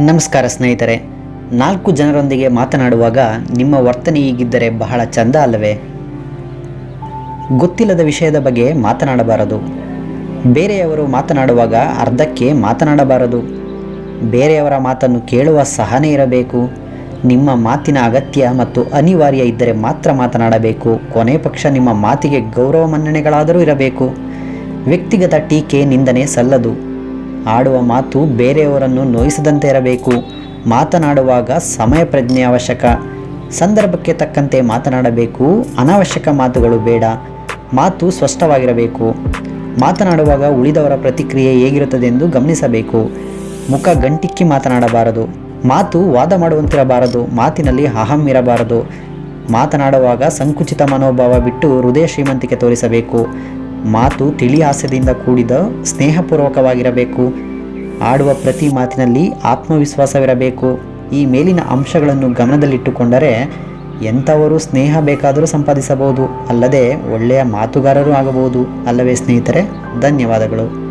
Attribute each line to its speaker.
Speaker 1: ನಮಸ್ಕಾರ ಸ್ನೇಹಿತರೆ, ನಾಲ್ಕು ಜನರೊಂದಿಗೆ ಮಾತನಾಡುವಾಗ ನಿಮ್ಮ ವರ್ತನೆ ಹೀಗಿದ್ದರೆ ಬಹಳ ಚಂದ ಅಲ್ಲವೇ? ಗೊತ್ತಿಲ್ಲದ ವಿಷಯದ ಬಗ್ಗೆ ಮಾತನಾಡಬಾರದು. ಬೇರೆಯವರು ಮಾತನಾಡುವಾಗ ಅರ್ಧಕ್ಕೆ ಮಾತನಾಡಬಾರದು. ಬೇರೆಯವರ ಮಾತನ್ನು ಕೇಳುವ ಸಹನೆ ಇರಬೇಕು. ನಿಮ್ಮ ಮಾತಿನ ಅಗತ್ಯ ಮತ್ತು ಅನಿವಾರ್ಯ ಇದ್ದರೆ ಮಾತ್ರ ಮಾತನಾಡಬೇಕು. ಕೊನೆ ಪಕ್ಷ ನಿಮ್ಮ ಮಾತಿಗೆ ಗೌರವ ಮನ್ನಣೆಗಳಾದರೂ ಇರಬೇಕು. ವ್ಯಕ್ತಿಗತ ಟೀಕೆ ನಿಂದನೆ ಸಲ್ಲದು. ಆಡುವ ಮಾತು ಬೇರೆಯವರನ್ನು ನೋಯಿಸದಂತೆ ಇರಬೇಕು. ಮಾತನಾಡುವಾಗ ಸಮಯ ಪ್ರಜ್ಞೆ ಅವಶ್ಯಕ. ಸಂದರ್ಭಕ್ಕೆ ತಕ್ಕಂತೆ ಮಾತನಾಡಬೇಕು. ಅನಾವಶ್ಯಕ ಮಾತುಗಳು ಬೇಡ. ಮಾತು ಸ್ಪಷ್ಟವಾಗಿರಬೇಕು. ಮಾತನಾಡುವಾಗ ಉಳಿದವರ ಪ್ರತಿಕ್ರಿಯೆ ಹೇಗಿರುತ್ತದೆ ಎಂದು ಗಮನಿಸಬೇಕು. ಮುಖ ಗಂಟಿಕ್ಕಿ ಮಾತನಾಡಬಾರದು. ಮಾತು ವಾದ ಮಾಡುವಂತಿರಬಾರದು. ಮಾತಿನಲ್ಲಿ ಅಹಂ ಇರಬಾರದು. ಮಾತನಾಡುವಾಗ ಸಂಕುಚಿತ ಮನೋಭಾವ ಬಿಟ್ಟು ಹೃದಯ ಶ್ರೀಮಂತಿಕೆ ತೋರಿಸಬೇಕು. ಮಾತು ತಿಳಿ ಆಸೆಯಿಂದ ಕೂಡಿದ ಸ್ನೇಹಪೂರ್ವಕವಾಗಿರಬೇಕು. ಆಡುವ ಪ್ರತಿ ಮಾತಿನಲ್ಲಿ ಆತ್ಮವಿಶ್ವಾಸವಿರಬೇಕು. ಈ ಮೇಲಿನ ಅಂಶಗಳನ್ನು ಗಮನದಲ್ಲಿಟ್ಟುಕೊಂಡರೆ ಎಂಥವರು ಸ್ನೇಹ ಬೇಕಾದರೂ ಸಂಪಾದಿಸಬಹುದು, ಅಲ್ಲದೆ ಒಳ್ಳೆಯ ಮಾತುಗಾರರೂ ಆಗಬಹುದು. ಅಲ್ಲವೇ ಸ್ನೇಹಿತರೆ, ಧನ್ಯವಾದಗಳು.